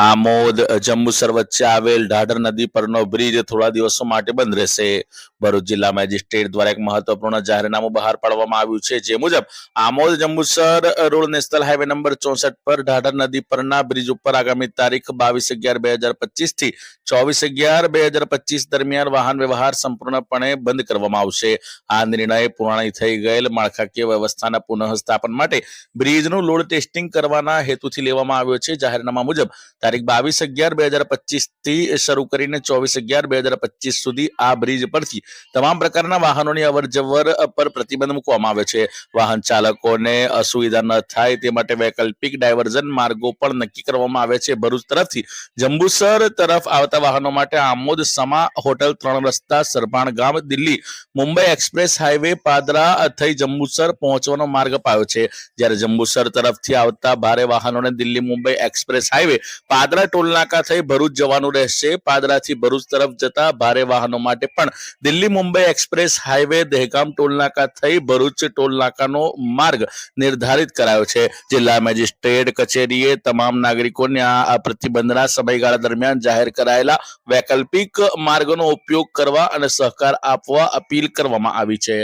આમોદ જંબુસર વચ્ચે આવેલ ઢાઢર નદી પરનો બ્રિજ થોડા દિવસો માટે બંધ રહેશે. ભરૂચ જિલ્લા મેજિસ્ટ્રેટ દ્વારા એક મહત્વપૂર્ણ જાહેરનામું બહાર પાડવામાં આવ્યું છે. જે મુજબ, Amod Jambusar road national highway number ચોસઠ પર ઢાઢર નદી પરના બ્રિજ ઉપર આગામી તારીખ બાવીસ અગિયાર બે હજાર પચીસથી ચોવીસ અગિયાર બે હજાર પચીસ દરમિયાન વાહન વ્યવહાર સંપૂર્ણપણે બંધ કરવામાં આવશે. આ નિર્ણય પુરાણી થઈ ગયેલ માળખાકીય વ્યવસ્થાના પુનઃસ્થાપન માટે બ્રિજનું લોડ ટેસ્ટિંગ કરવાના હેતુથી લેવામાં આવ્યો છે. જાહેરનામા મુજબ તારીખ બાવીસ અગિયાર બે હજાર પચીસથી શરૂ કરીને ચોવીસ અગિયાર બે હજાર પચીસ સુધી આ બ્રિજ પરથી તમામ પ્રકારના વાહનોની અવરજવર પર પ્રતિબંધ મૂકવામાં આવ્યો છે. વાહન ચાલકોને અસુવિધા ન થાય તે માટે વૈકલ્પિક ડાયવર્ઝન માર્ગો પણ નક્કી કરવામાં આવે છે. ભરૂચ તરફથી જંબુસર તરફ આવતા વાહનો માટે આમોદ સમા હોટલ ત્રણ રસ્તા, સરભાણ ગામ, દિલ્હી, મુંબઈ એક્સપ્રેસ હાઈવે, પાદરા થઈ જંબુસર પહોંચવાનો માર્ગ અપાયો છે. જ્યારે જંબુસર તરફથી આવતા ભારે વાહનોને દિલ્હી મુંબઈ એક્સપ્રેસ હાઈવે પાદરા ટોલનાકા થઈ ભરૂચ જવાનું રહેશે. પાદરાથી ભરૂચ તરફ જતા ભારે વાહનો માટે પણ દિલ્હી મુંબઈ એક્સપ્રેસ હાઈવે દહેગામ ટોલનાકા થઈ ભરૂચ ટોલનાકાનો માર્ગ નિર્ધારિત કરાયો છે. જિલ્લા મેજિસ્ટ્રેટ કચેરીએ તમામ નાગરિકોને આ પ્રતિબંધના સમયગાળા દરમિયાન જાહેર કરાયેલા વૈકલ્પિક માર્ગનો ઉપયોગ કરવા અને સહકાર આપવા અપીલ કરવામાં આવી છે.